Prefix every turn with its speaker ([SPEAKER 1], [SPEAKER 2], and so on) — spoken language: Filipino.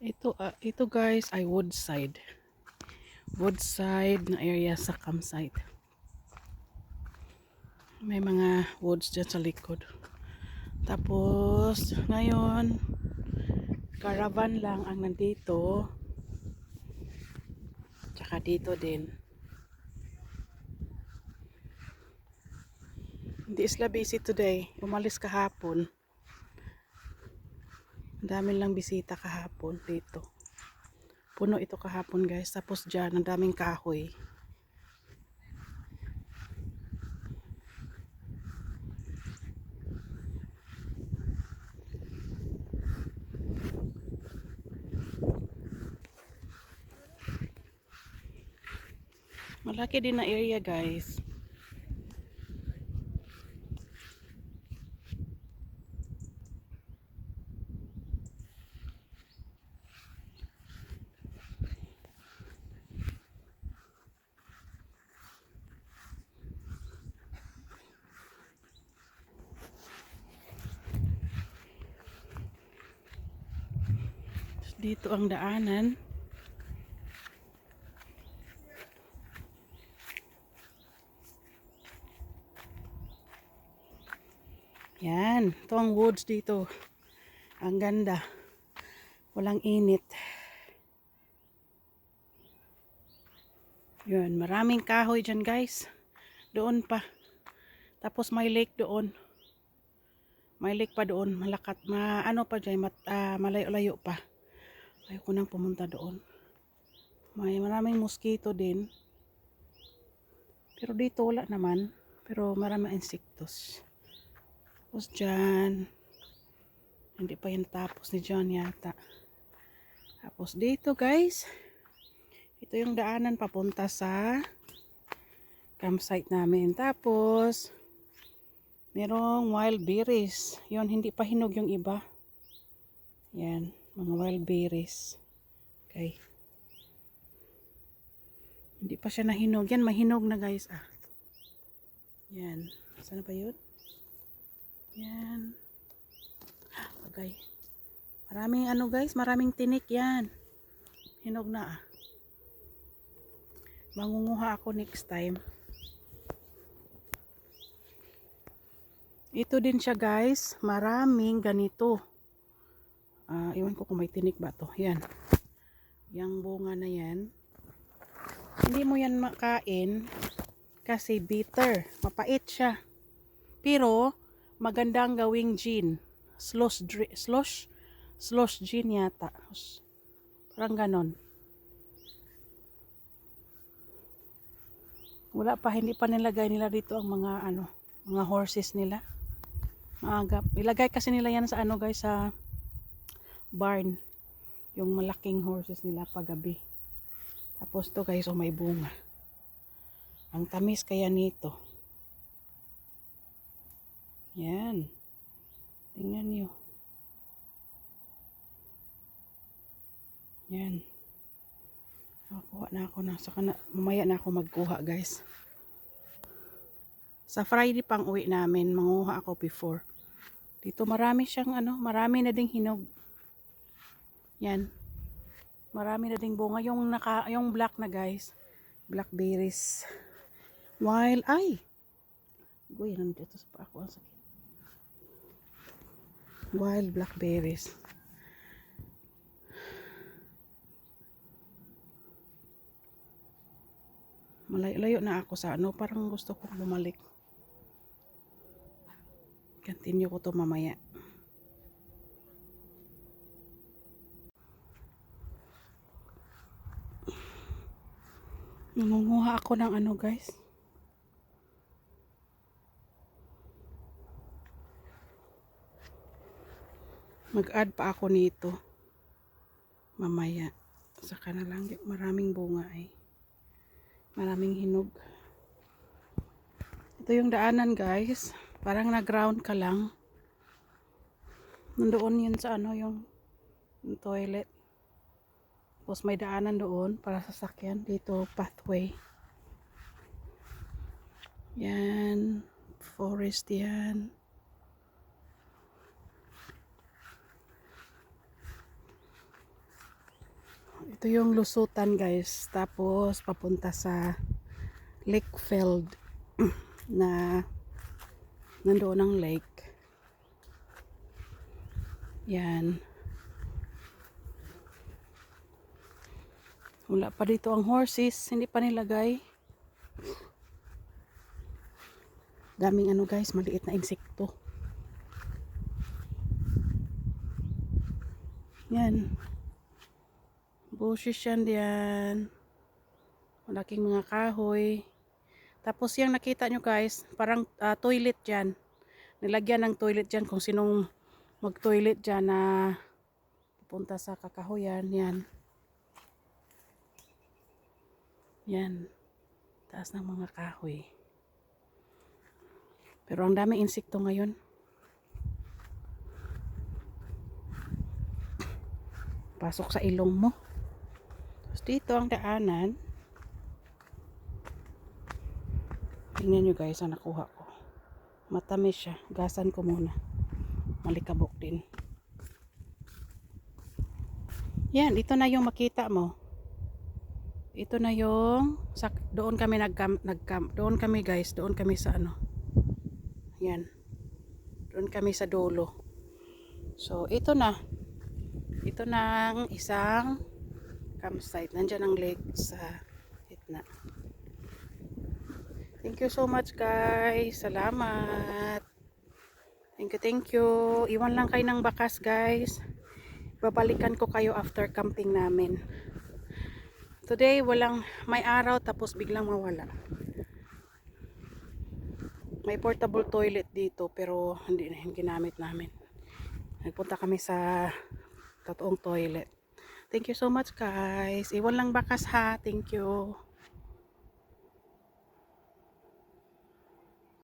[SPEAKER 1] Ito, ah, ito guys ay woodside. Woodside na area sa campsite. May mga woods dyan sa likod. Tapos, ngayon, caravan lang ang nandito. Tsaka dito din. Hindi sila busy today. Umalis kahapon. Dami lang bisita kahapon dito. Puno ito kahapon guys. Tapos dyan, ang daming kahoy. Malaki din na area guys. Dito ang daanan. Yan. Ito ang woods dito. Ang ganda. Walang init. Yun. Maraming kahoy dyan guys. Doon pa. Tapos may lake doon. May lake pa doon. Malakat. Ma, ano pa dyan. Mat, ah, malayo-layo pa. Ayoko nang pumunta doon. May maraming mosquito din. Pero dito wala naman. Pero maraming insektos. Tapos dyan. Hindi pa yan tapos ni John yata. Tapos dito guys. Ito yung daanan papunta sa campsite namin. Tapos merong wild berries. Yon hindi pa hinog yung iba. Yan, mga wild berries. Okay. Hindi pa siya nahinog. Yan, mahinog na guys. Ah. Yan. Saan pa yun? Yan. Okay. Maraming ano guys, maraming tinik yan. Hinog na ah. Mangunguha ako next time. Ito din siya guys, maraming ganito. Ah, iwan ko kung may tinik ba to. Yan. Yang bunga na yan. Hindi mo yan makain kasi bitter. Mapait siya. Pero, magandang gawing gin. Slosh, slosh, slosh gin yata. Parang ganon. Wala pa, hindi pa nilagay nila dito ang mga ano, mga horses nila. Maaga. Ilagay kasi nila yan sa ano guys, sa barn. Yung malaking horses nila paggabi. Tapos to guys, oh may bunga. Ang tamis kaya nito. Yan. Tingnan nyo. Yan. Nakuha na ako na. Saka na, mamaya na ako magkuha guys. Sa Friday pang uwi namin, manguha ako before. Dito marami siyang ano, marami na ding hinog. Yan. Marami na ding bunga. Yung, naka, yung black na guys. Blackberries. Wild, ay! Uy, nandito sa pa ako. Ang sakit. Wild blackberries. Malayo-layo na ako sa ano. Parang gusto ko bumalik. Continue ko to mamaya. Nangunguha ako ng ano guys. Mag-add pa ako nito. Mamaya. Saka na lang. Maraming bunga ay. Maraming hinog. Ito yung daanan guys. Parang na-ground ka lang. Nandoon yun sa ano yung toilet. Tapos may daanan doon para sa sakyan. Dito pathway. Yan. Forest yan. Ito yung lusutan guys. Tapos papunta sa Lakefield na nandoon ang lake. Yan. Wala pa dito ang horses. Hindi pa nilagay. Daming ano guys, maliit na insekto. Yan. Bushes yan diyan. Malaking mga kahoy. Tapos yung nakita nyo guys, parang ah, toilet dyan. Nilagyan ng toilet dyan kung sinong mag-toilet dyan na pupunta sa kakahoyan. Yan. Yan. Taas ng mga kahoy. Pero ang daming insekto ngayon. Pasok sa ilong mo. Tapos dito ang daanan. Tingnan nyo guys ang nakuha ko. Matamis siya. Gasan ko muna. Malikabok din. Yan, ito na yung makita mo. Ito na yung sak doon kami nagcam nagcam doon kami guys, doon kami sa ano. Yan. Doon kami sa dulo. So, ito na. Ito ang isang campsite. Nandiyan ang lake sa gitna. Thank you so much guys. Salamat. Thank you, thank you. Iwan lang kayo ng bakas guys. Babalikan ko kayo after camping namin. Today, walang may araw tapos biglang mawala. May portable toilet dito pero hindi na ginamit namin. Nagpunta kami sa totoong toilet. Thank you so much guys. Iwan lang bakas ha. Thank you.